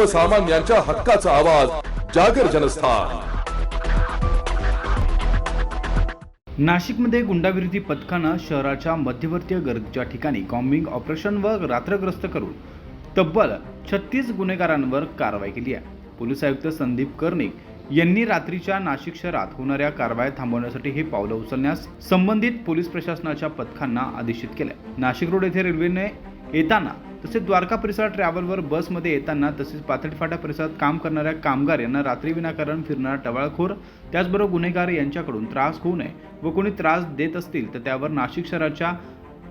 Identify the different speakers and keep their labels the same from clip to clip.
Speaker 1: सर्वसामान्यांच्या हक्काचा आवाज जागर जनस्थान.
Speaker 2: नाशिकमध्ये गुंडाविरोधी पथकानं शहराच्या मध्यवर्तीय गर्दीच्या ठिकाणी कॉम्बिंग ऑपरेशन व रात्रग्रस्त करून तब्बल छत्तीस गुन्हेगारांवर कारवाई केली आहे. पोलीस आयुक्त संदीप कर्णिक यांनी रात्रीच्या नाशिक शहरात होणाऱ्या कारवाया थांबवण्यासाठी हे पावलं उचलण्यास संबंधित पोलीस प्रशासनाच्या पथकांना आदेशित केलं नाशिक रोड येथे रेल्वेने येताना तसेच द्वारका परिसरात ट्रॅव्हलवर बसमध्ये येताना तसेच पाथडी परिसरात काम करणाऱ्या कामगार यांना रात्री विनाकारण फिरणारा टवाळखोर त्याचबरोबर गुन्हेगार यांच्याकडून त्रास होऊ नये व कोणी त्रास देत असतील तर त्यावर नाशिक शहराच्या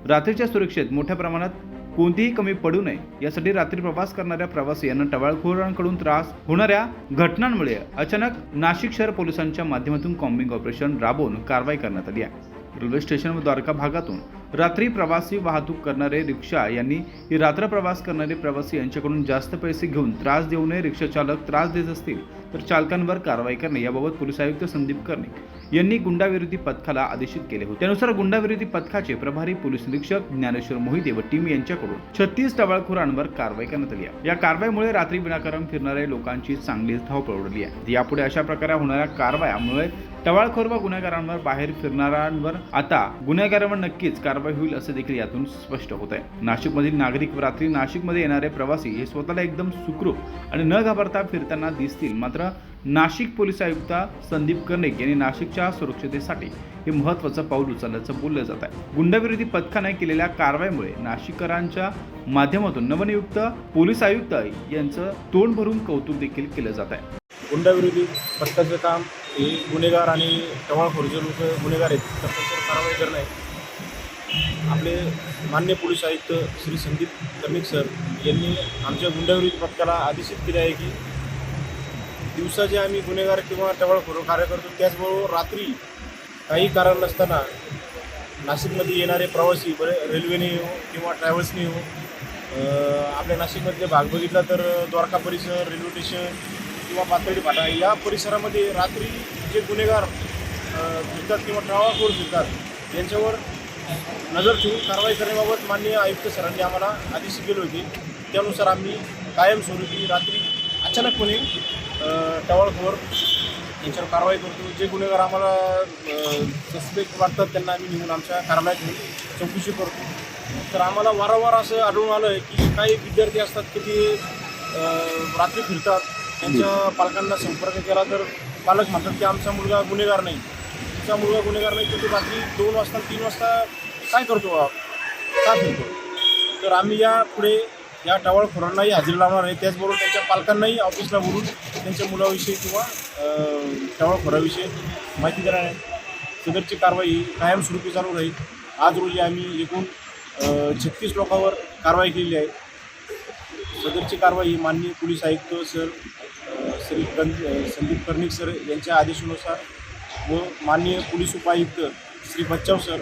Speaker 2: रात्रीच्या सुरक्षेत मोठ्या प्रमाणात कोणतीही कमी पडू नये. यासाठी रात्री प्रवास करणाऱ्या प्रवासी यांना टवाळखोरांकडून त्रास होणाऱ्या घटनांमुळे अचानक नाशिक शहर पोलिसांच्या माध्यमातून कॉम्बिंग ऑपरेशन राबवून कारवाई करण्यात आली आहे. रेल्वे स्टेशन व द्वारका भागातून रात्री प्रवासी वाहतूक करणारे रिक्षा यांनी ही रात्र प्रवास करणारे प्रवासी यांच्याकडून जास्त पैसे घेऊन त्रास देऊ नये रिक्षाचालक त्रास देत असतील तर चालकांवर कारवाई करणे याबाबत पोलीस आयुक्त संदीप कर्णिक यांनी गुंडाविरोधी पथकाला आदेशित केले होते. त्यानुसार गुंडाविरोधी पथकाचे प्रभारी पोलीस निरीक्षक ज्ञानेश्वर मोहिते व टीम यांच्याकडून छत्तीस टवाळखोरांवर कारवाई करण्यात आली आहे. या कारवाईमुळे रात्री विनाकारण फिरणाऱ्या लोकांची चांगलीच धावपळ उडली आहे. यापुढे अशा प्रकारे होणाऱ्या कारवायामुळे टवाळखोर व गुन्हेगारांवर बाहेर फिरणाऱ्यांवर आता गुन्हेगारांवर नक्कीच कारवाई होईल असे देखील यातून स्पष्ट होत आहे. नाशिकमधील नागरिक व रात्री नाशिकमध्ये येणारे प्रवासी हे स्वतःला एकदम सुखरूप आणि न घाबरता फिरताना दिसतील. मात्र नाशिक पोलीस आयुक्त संदीप कर्णिक यांनी नाशिकच्या सुरक्षतेसाठी हे महत्त्वाचं पाऊल उचलल्याचं बोललं जात आहे. गुंडाविरोधी पथकाने केलेल्या कारवाईमुळे नाशिककरांच्या माध्यमातून नवनियुक्त पोलीस आयुक्त यांचं तोंड भरून कौतुक देखील केलं जात आहे.
Speaker 3: गुंडाविरोधी पथकाचं काम हे गुन्हेगार आणि टवाळखोर जे लोक गुन्हेगार आहेत तर त्यांच्यावर कारवाई करणे आपले मान्य पोलीस आयुक्त श्री संदीप कर्णिक सर यांनी आमच्या गुंडाविरोधी पथकाला आदेशित केले आहे की दिवसा जे आम्ही गुन्हेगार किंवा टवळखोर कार्य करतो. त्याचबरोबर रात्री काही कारण नसताना नाशिकमध्ये येणारे प्रवासी बरे रेल्वेने येऊ किंवा ट्रॅव्हल्सने येऊ आपल्या नाशिकमधले भाग बघितला तर द्वारका परिसर रेल्वे स्टेशन किंवा पातळी फाटा या परिसरामध्ये रात्री जे गुन्हेगार फिरतात किंवा ट्रॅव्हल फिरतात यांच्यावर नजर ठेवून कारवाई करण्याबाबत माननीय आयुक्त सरांनी आम्हाला आदेश केले होते. त्यानुसार आम्ही कायमस्वरूपी रात्री अचानकपणे टवाळखोर यांच्यावर कारवाई करतो. जे गुन्हेगार आम्हाला सस्पेक्ट वाटतात त्यांना आम्ही नेऊन आमच्या कार्यालयात घेऊन चौकशी करतो. तर आम्हाला वारंवार असं आढळून आलं आहे की काही विद्यार्थी असतात की ते रात्री फिरतात. त्यांच्या पालकांना संपर्क केला तर पालक म्हणतात की आमचा मुलगा गुन्हेगार नाही. तुमचा मुलगा गुन्हेगार नाही तर तो रात्री दोन वाजता तीन वाजता काय करतो बा? का फिरतो तर आम्ही या पुढे या टवाळखोरांनाही हजेरी लावणार आहे. त्याचबरोबर त्यांच्या पालकांनाही ऑफिसला बोलून त्यांच्या मुलाविषयी किंवा अं, टवाळखोराविषयी माहिती देणार आहे. सदरची कारवाई कायमस्वरूपी चालू राहील. आज रोजी आम्ही एकूण छत्तीस लोकांवर कारवाई केलेली आहे. सदरची कारवाई माननीय पोलीस आयुक्त सर श्री संदीप कर्णिक सर यांच्या आदेशानुसार व माननीय पोलीस उपायुक्त श्री बच्चाव सर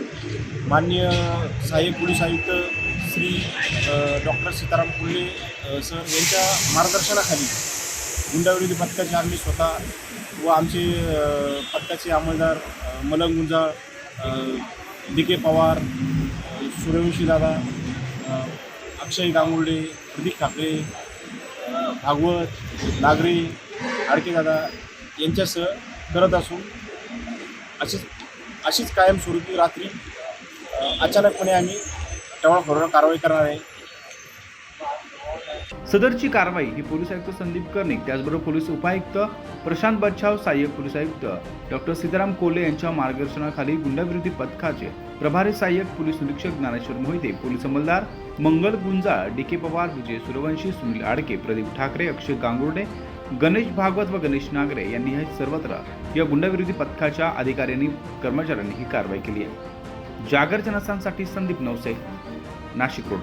Speaker 3: माननीय सहाय्यक पोलीस आयुक्त श्री डॉक्टर सीताराम कुल्ले सर यांच्या मार्गदर्शनाखाली गुंडाविरोधी पथकाचे आम्ही स्वतः व आमचे पथकाचे अंमलदार मलंग गुंजाळ डी के पवार सूर्यवंशी दादा अक्षय गांगुर्डे प्रदीप ठाकरे भागवत नागरे आडकेदादा यांच्यासह करत असून अशीच अशीच कायमस्वरूपी रात्री अचानकपणे आम्ही टवाळखोरावर कारवाई करणार आहे.
Speaker 2: सदरची कारवाई ही पोलीस आयुक्त संदीप कर्णिक त्याचबरोबर पोलीस उपायुक्त प्रशांत बच्छाव सहाय्यक पोलीस आयुक्त डॉक्टर सीताराम कोले यांच्या मार्गदर्शनाखाली गुंडाविरोधी पथकाचे प्रभारी सहाय्यक पोलीस निरीक्षक ज्ञानेश्वर मोहिते पोलीस अंमलदार मंगल गुंजाळ डी के पवार विजय सूर्यवंशी सुनील आडके प्रदीप ठाकरे अक्षय गांगुर्डे गणेश भागवत व गणेश नागरे यांनी हे सर्वत्र या गुंडाविरोधी पथकाच्या अधिकाऱ्यांनी कर्मचाऱ्यांनी ही कारवाई केली आहे. जागर जनस्थानसाठी संदीप नवसे नाशिक रोड.